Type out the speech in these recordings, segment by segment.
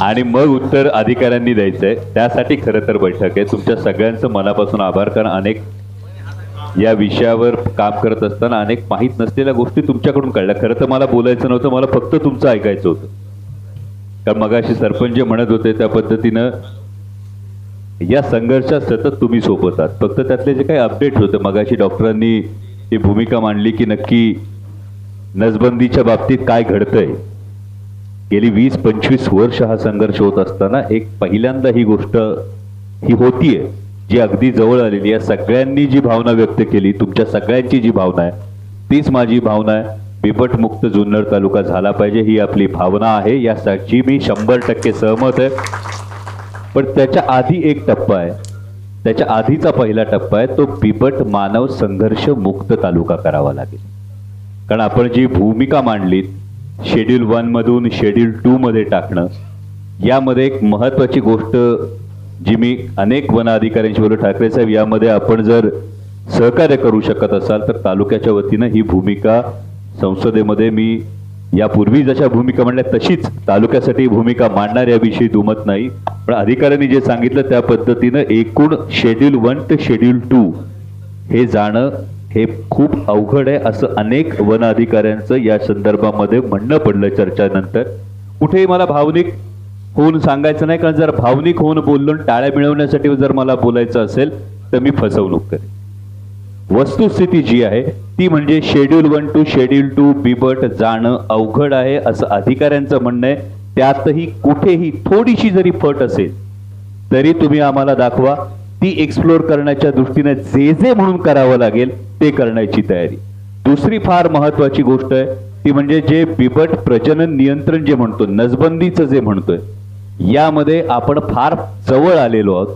आणि मग उत्तर अधिकाऱ्यांनी द्यायचंय. त्यासाठी खरं तर बैठक आहे. तुमच्या सगळ्यांचं मनापासून आभार कारण अनेक या विषयावर काम करत असताना अनेक माहीत नसलेल्या गोष्टी तुमच्याकडून कळल्या. खरं तर मला बोलायचं नव्हतं मला फक्त तुमचं ऐकायचं होतं. कारण मगाशी सरपंच जे म्हणत होते त्या पद्धतीनं या संघर्षात सतत तुम्ही सोबत आहात फक्त त्यातले जे काही अपडेट होते मगाशी डॉक्टरांनी ही भूमिका मांडली की नक्की नसबंदीच्या बाबतीत काय घडतंय. गेली वीस पंचवीस वर्ष हा संघर्ष होत असताना एक पहिल्यांदा ही गोष्ट ही होतीये जी अगदी जवळ आलेली आहे. सगळ्यांनी जी भावना व्यक्त केली तुमच्या सगळ्यांची जी भावना आहे तीच माझी भावना आहे. बिबट मुक्त जुन्नर तालुका झाला पाहिजे ही आपली भावना आहे. यासाठी मी शंभर टक्के सहमत आहे. पण त्याच्या आधी एक टप्पा आहे. त्याच्या आधीचा पहिला टप्पा आहे तो बिबट मानव संघर्ष मुक्त तालुका करावा लागेल. कारण आपण जी भूमिका मांडलीत शेड्यूल वनमधून शेड्यूल टूमध्ये टाकणं. यामध्ये एक महत्त्वाची गोष्ट जी मी अनेक वन अधिकाऱ्यांशी बोलू ठाकरे साहेब यामध्ये आपण जर सहकार्य करू शकत असाल तर तालुक्याच्या वतीनं ही भूमिका संसदेमध्ये मी यापूर्वी जशा भूमिका मांडल्या तशीच तालुक्यासाठी भूमिका मांडणार याविषयी दुमत नाही. पण अधिकाऱ्यांनी जे सांगितलं त्या पद्धतीनं एकूण शेड्यूल वन ते शेड्यूल टू हे जाणं हे खूप अवघड आहे असं अनेक वन अधिकाऱ्यांचं या संदर्भामध्ये म्हणणं पडलं चर्चानंतर. कुठेही मला भावनिक होऊन सांगायचं नाही कारण जर भावनिक होऊन बोलून टाळ्या मिळवण्यासाठी जर मला बोलायचं असेल तर मी फसवणूक करेन. वस्तुस्थिती जी आहे ती म्हणजे schedule one two schedule two बिबट जाणं अवघड आहे असं अधिकाऱ्यांचं म्हणणं आहे. त्यातही कुठेही थोडीशी जरी फट असेल तरी तुम्ही आम्हाला दाखवा. ती एक्सप्लोर करण्याच्या दृष्टीने जे जे म्हणून करावं लागेल ते करण्याची तयारी. दुसरी फार महत्वाची गोष्ट आहे ती म्हणजे जे बिबट प्रजनन नियंत्रण जे म्हणतो नसबंदीचं जे म्हणतोय यामध्ये आपण फार जवळ आलेलो आहोत.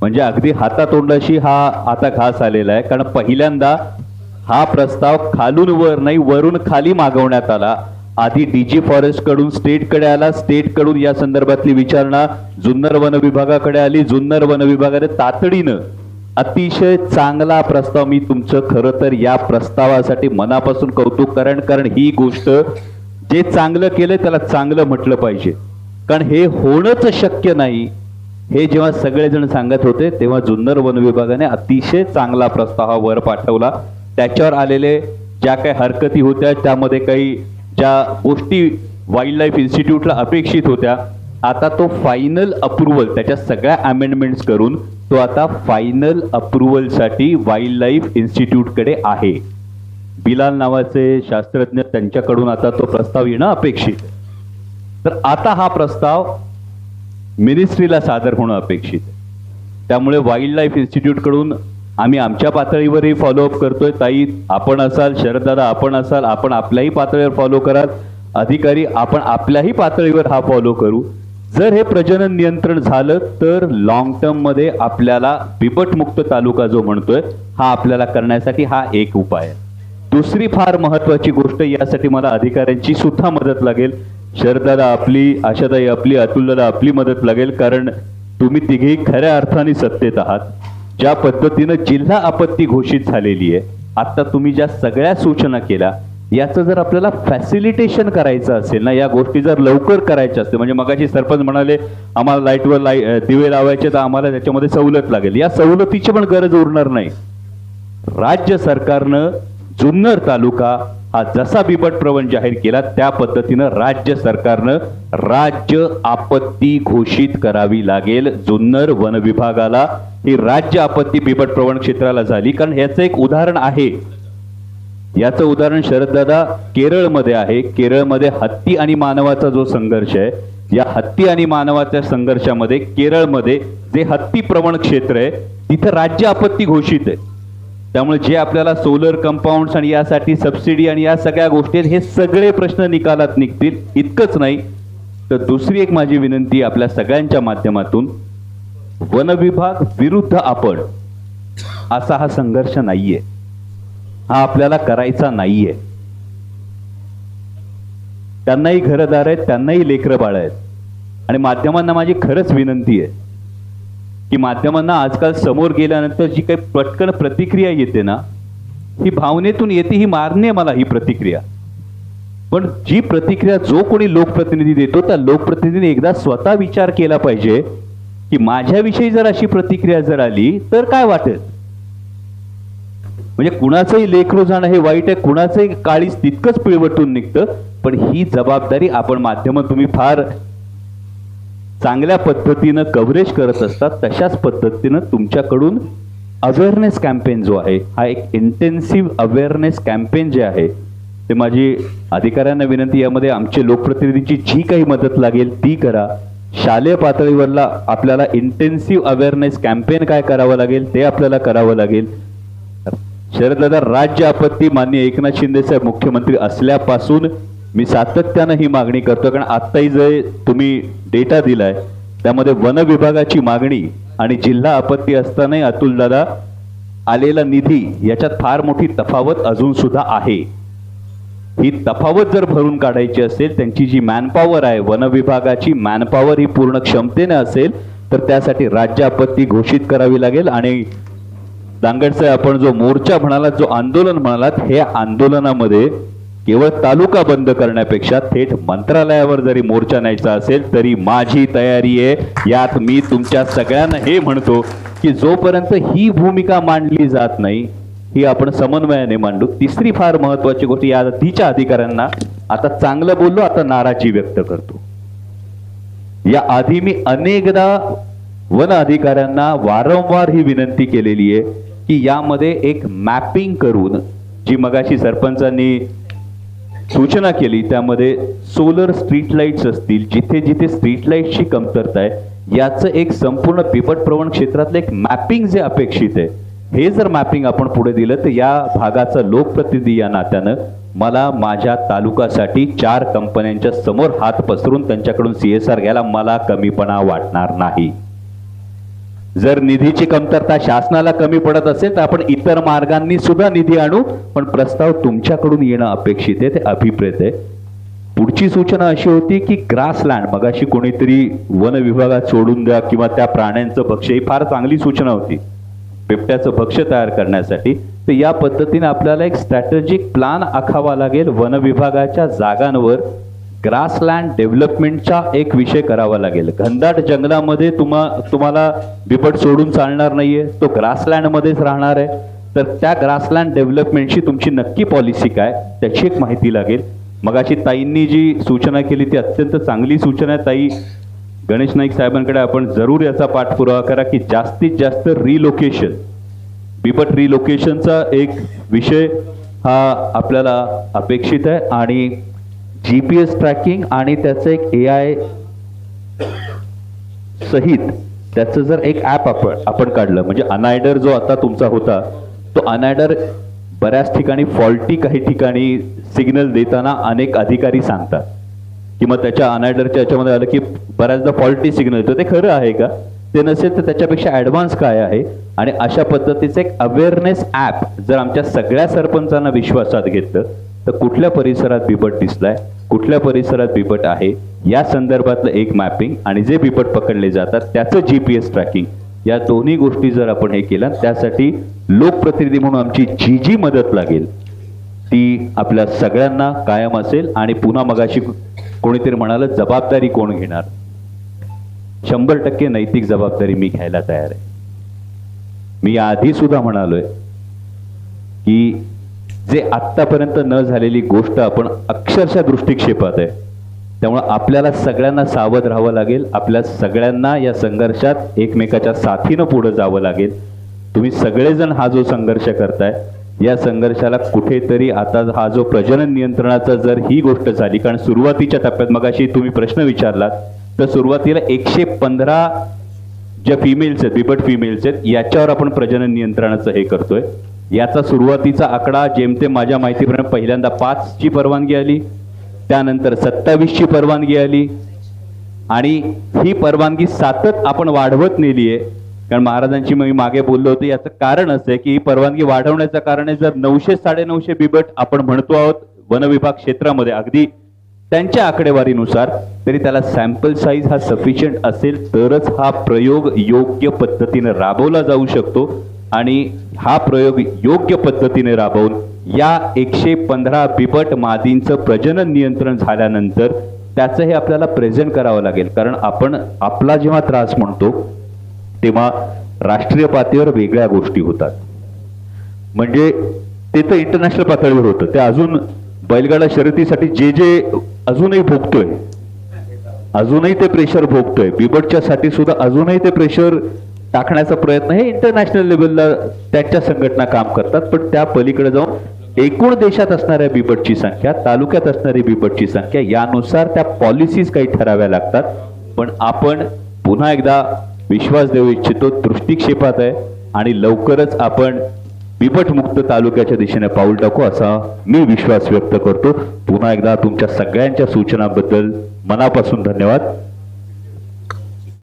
म्हणजे अगदी हातातोंडाशी हा आता घास आलेला आहे कारण पहिल्यांदा हा प्रस्ताव खालून वर नाही वरून खाली मागवण्यात आला. आधी डीजी फॉरेस्टकडून स्टेटकडे आला. स्टेटकडून या संदर्भातली विचारणा जुन्नर वन विभागाकडे आली. जुन्नर वन विभागाने तातडीनं अतिशय चांगला प्रस्ताव मी तुमचं खरं तर या प्रस्तावासाठी मनापासून कौतुक करण कारण ही गोष्ट जे चांगलं केलं त्याला चांगलं म्हटलं पाहिजे. कारण हे होणंच शक्य नाही. हे जेव्हा सगळेजण सांगत होते तेव्हा जुन्नर वन विभागाने अतिशय चांगला प्रस्ताव वर पाठवला. त्याच्यावर आलेले ज्या काही हरकती होत्या त्यामध्ये काही ज्या गोष्टी वाईल्ड लाईफ इन्स्टिट्यूटला अपेक्षित होत्या आता तो फायनल अप्रुव्हल त्याच्या सगळ्या अमेंडमेंट्स करून तो आता फायनल अप्रुव्हलसाठी वाईल्ड लाईफ इन्स्टिट्यूटकडे आहे. बिलाल नावाचे शास्त्रज्ञ त्यांच्याकडून आता तो प्रस्ताव येणं अपेक्षित. तर आता हा प्रस्ताव मिनिस्ट्रीला सादर होणं अपेक्षित. त्यामुळे वाईल्ड लाईफ इन्स्टिट्यूटकडून आम्ही आमच्या पातळीवरही फॉलोअप करतोय. ताई आपण असाल शरददादा आपण असाल आपण आपल्याही पातळीवर फॉलो कराल. अधिकारी आपण आपल्याही पातळीवर हा फॉलो करू. जर हे प्रजनन नियंत्रण झालं तर लॉंग टर्ममध्ये आपल्याला बिबटमुक्त तालुका जो म्हणतोय हा आपल्याला करण्यासाठी हा एक उपाय आहे. दुसरी फार महत्वाची गोष्ट यासाठी मला अधिकाऱ्यांची सुद्धा मदत लागेल. शरदाला आपली आशाताई आपली अतुलला आपली मदत लागेल कारण तुम्ही तिघेही खऱ्या अर्थाने सत्तेत आहात. ज्या पद्धतीनं जिल्हा आपत्ती घोषित झालेली आहे आता तुम्ही ज्या सगळ्या सूचना केल्या याचं जर आपल्याला फॅसिलिटेशन करायचं असेल ना या गोष्टी जर लवकर करायच्या असतील म्हणजे मगाशी सरपंच म्हणाले आम्हाला लाईटवर लाई दिवे लावायचे तर आम्हाला त्याच्यामध्ये सवलत लागेल. या सवलतीची पण गरज उरणार नाही. राज्य सरकारनं जुन्नर तालुका हा जसा बिबट प्रवण जाहीर केला त्या पद्धतीनं राज्य सरकारनं राज्य आपत्ती घोषित करावी लागेल. जुन्नर वन विभागाला ही राज्य आपत्ती बिबट प्रवण क्षेत्राला झाली. कारण ह्याचं एक उदाहरण आहे. याचं उदाहरण शरददादा केरळमध्ये आहे. केरळमध्ये हत्ती आणि मानवाचा जो संघर्ष आहे या हत्ती आणि मानवाच्या संघर्षामध्ये केरळमध्ये जे हत्ती प्रवण क्षेत्र आहे तिथं राज्य आपत्ती घोषित आहे. त्यामुळे जे आपल्याला सोलर कंपाऊंड्स आणि यासाठी सबसिडी आणि या सगळ्या गोष्टी हे सगळे प्रश्न निकालात निघतील. इतकंच नाही तर दुसरी एक माझी विनंती आपल्या सगळ्यांच्या माध्यमातून वन विभाग विरुद्ध आपण असा हा संघर्ष नाहीये. हा आपल्याला करायचा नाहीये. त्यांनाही घरदार आहेत त्यांनाही लेकरं बाळ आहेत. आणि माध्यमांना माझी खरंच विनंती आहे की माध्यमांना आजकाल समोर गेल्यानंतर जी काही पटकन प्रतिक्रिया येते ना ही भावनेतून येते ही मारणे मला ही प्रतिक्रिया. पण जी प्रतिक्रिया जो कोणी लोकप्रतिनिधी देतो त्या लोकप्रतिनिधीने एकदा स्वतः विचार केला पाहिजे की माझ्याविषयी जर अशी प्रतिक्रिया जर आली तर काय वाटेल? म्हणजे कुणाचंही लेखलो जाणं हे वाईट आहे कुणाचंही काळीच तितकंच पिळवटून निघतं पण ही जबाबदारी आपण माध्यम तुम्ही फार चांगल्या पद्धतीनं कव्हरेज करत असतात तशाच पद्धतीनं तुमच्याकडून अवेअरनेस कॅम्पेन जो आहे हा एक इंटेन्सिव्ह अवेअरनेस कॅम्पेन जे आहे ते माझी अधिकाऱ्यांना विनंती यामध्ये आमचे लोकप्रतिनिधींची जी काही मदत लागेल ती करा. शालेय पातळीवरला आपल्याला इंटेन्सिव्ह अवेअरनेस कॅम्पेन काय करावं लागेल ते आपल्याला करावं लागेल. शरददादा राज्य आपत्ती मान्य एकनाथ शिंदे साहेब मुख्यमंत्री असल्यापासून मी सातत्यानं ही मागणी करतो कारण आत्ताही जे तुम्ही डेटा दिलाय त्यामध्ये वन विभागाची मागणी आणि जिल्हा आपत्ती असतानाही अतुल दादा आलेला निधी याच्यात फार मोठी तफावत अजून सुद्धा आहे. ही तफावत जर भरून काढायची असेल त्यांची जी मॅनपॉवर आहे वन विभागाची मॅनपॉवर ही पूर्ण क्षमतेने असेल तर त्यासाठी राज्य आपत्ती घोषित करावी लागेल आणि दांगडचे आपण जो मोर्चा म्हणालात जो आंदोलन म्हणालात हे आंदोलनामध्ये केवळ तालुका बंद करण्यापेक्षा थेट मंत्रालयावर जरी मोर्चा न्यायचा असेल तरी माझी तयारी आहे. यात मी तुमच्या सगळ्यांना हे म्हणतो की जोपर्यंत ही भूमिका मांडली जात नाही ही आपण समन्वयाने मांडू. तिसरी फार महत्वाची गोष्ट या तिच्या अधिकाऱ्यांना आता चांगलं बोललो आता नाराजी व्यक्त करतो. या आधी मी अनेकदा वन अधिकाऱ्यांना वारंवार ही विनंती केलेली आहे की यामध्ये एक मॅपिंग करून जी मगाशी सरपंचांनी सूचना केली त्यामध्ये सोलर स्ट्रीट लाईट्स असतील जिथे जिथे स्ट्रीट लाईटची कमतरता आहे याचं एक संपूर्ण पिपट प्रवण क्षेत्रातलं एक मॅपिंग जे अपेक्षित आहे हे जर मॅपिंग आपण पुढे दिलं तर या भागाचा लोकप्रतिनिधी या नात्यानं मला माझ्या तालुकासाठी चार कंपन्यांच्या समोर हात पसरून त्यांच्याकडून सी एस आर घ्यायला मला कमीपणा वाटणार नाही. जर निधीची कमतरता शासनाला कमी पडत असेल तर आपण इतर मार्गांनी सुद्धा निधी आणू. पण प्रस्ताव तुमच्याकडून येणं अपेक्षित आहे ते अभिप्रेत आहे. पुढची सूचना अशी होती की ग्रासलँड मगाशी कोणीतरी वन विभागात सोडून द्या किंवा त्या प्राण्यांचं भक्ष्य ही फार चांगली सूचना होती. बिबट्याचं भक्ष्य तयार करण्यासाठी. तर या पद्धतीने आपल्याला एक स्ट्रॅटेजिक प्लान आखावा लागेल. वन विभागाच्या जागांवर ग्रासलँड डेव्हलपमेंटचा एक विषय करावा लागेल. घनदाट जंगलामध्ये तुम्हा तुम्हाला बिबट सोडून चालणार नाहीये. तो ग्रासलँडमध्येच राहणार आहे. तर त्या ग्रासलँड डेव्हलपमेंटची तुमची नक्की पॉलिसी काय त्याची एक माहिती लागेल. मगाशी ताईंनी जी सूचना केली ती अत्यंत चांगली सूचना आहे. ताई गणेश नाईक साहेबांकडे आपण जरूर याचा पाठपुरावा करा की जास्तीत जास्त रिलोकेशन बिबट रिलोकेशनचा एक विषय हा आपल्याला अपेक्षित आहे. आणि जी पी एस ट्रॅकिंग आणि त्याचं एक ए आय सहित त्याचं जर एक ॲप आपण आपण काढलं म्हणजे अनायडर जो आता तुमचा होता तो अनायडर बऱ्याच ठिकाणी फॉल्टी काही ठिकाणी सिग्नल देताना अनेक अधिकारी सांगतात. किंवा त्याच्या अनायडरच्या याच्यामध्ये आलं की बऱ्याचदा फॉल्टी सिग्नल येतो. ते खरं आहे का? ते नसेल तर त्याच्यापेक्षा ॲडव्हान्स काय आहे? आणि अशा पद्धतीचं एक अवेअरनेस ॲप जर आमच्या सगळ्या सरपंचांना विश्वासात घेतलं तर कुठल्या परिसरात बिबट दिसलाय कुठल्या परिसरात बिबट आहे या संदर्भातलं एक मॅपिंग आणि जे बिबट पकडले जातात त्याचं जी पी एस ट्रॅकिंग या दोन्ही गोष्टी जर आपण हे केलं त्यासाठी लोकप्रतिनिधी म्हणून आमची जी जी मदत लागेल. ती आपल्या सगळ्यांना कायम असेल आणि पुन्हा मगाशी कोणीतरी म्हणालं जबाबदारी कोण घेणार? शंभर टक्के नैतिक जबाबदारी मी घ्यायला तयार आहे. मी आधी सुद्धा म्हणालोय की जे आत्तापर्यंत न झालेली गोष्ट आपण अक्षरशः दृष्टिक्षेपात आहे. त्यामुळं आपल्याला सगळ्यांना सावध राहावं लागेल. आपल्या सगळ्यांना या संघर्षात एकमेकाच्या साथीनं पुढं जावं लागेल. तुम्ही सगळेजण हा जो संघर्ष करताय या संघर्षाला कुठेतरी आता हा जो प्रजनन नियंत्रणाचा जर ही गोष्ट झाली कारण सुरुवातीच्या टप्प्यात मगाशी तुम्ही प्रश्न विचारलात तर सुरुवातीला एकशे पंधरा ज्या फिमेल्स आहेत बिबट फिमेल्स आहेत याच्यावर आपण प्रजनन नियंत्रणाचं हे करतोय. याचा सुरुवातीचा आकडा जेमतेम माझ्या माहितीप्रमाणे पहिल्यांदा पाच ची परवानगी आली त्यानंतर सत्तावीसची परवानगी आली आणि ही परवानगी सातत आपण वाढवत नेली आहे कारण महाराजांची मी मागे बोललो होतो याचं कारण असं आहे की ही परवानगी वाढवण्याचं कारण आहे जर नऊशे साडेनऊशे बिबट आपण म्हणतो आहोत वन विभाग क्षेत्रामध्ये अगदी त्यांच्या आकडेवारीनुसार तरी त्याला सॅम्पल साईज हा सफिशियंट असेल तरच हा प्रयोग योग्य पद्धतीने राबवला जाऊ शकतो. आणि हा प्रयोग योग्य पद्धतीने राबवून या एकशे पंधरा बिबट मादींचं प्रजनन नियंत्रण झाल्यानंतर त्याचं हे आपल्याला प्रेझेंट करावं लागेल. कारण आपण आपला जेव्हा त्रास म्हणतो तेव्हा राष्ट्रीय पातळीवर वेगळ्या गोष्टी होतात. म्हणजे ते तर इंटरनॅशनल पातळीवर होतं. ते अजून बैलगाडा शर्यतीसाठी जे जे अजूनही भोगतोय अजूनही ते प्रेशर भोगतोय. बिबटच्या साठी सुद्धा अजूनही ते प्रेशर टाकण्याचा प्रयत्न हे इंटरनॅशनल लेवलला त्यांच्या संघटना काम करतात. पण त्या पलीकडे जाऊन एकूण देशात असणाऱ्या बिबटची संख्या तालुक्यात असणारी बिबटची संख्या यानुसार त्या पॉलिसीज काही ठराव्या लागतात. पण आपण पुन्हा एकदा विश्वास देऊ इच्छितो दृष्टिक्षेपात आहे आणि लवकरच आपण बिबटमुक्त तालुक्याच्या दिशेने पाऊल टाकू असा मी विश्वास व्यक्त करतो. पुन्हा एकदा तुमच्या सगळ्यांच्या सूचनाबद्दल मनापासून धन्यवाद.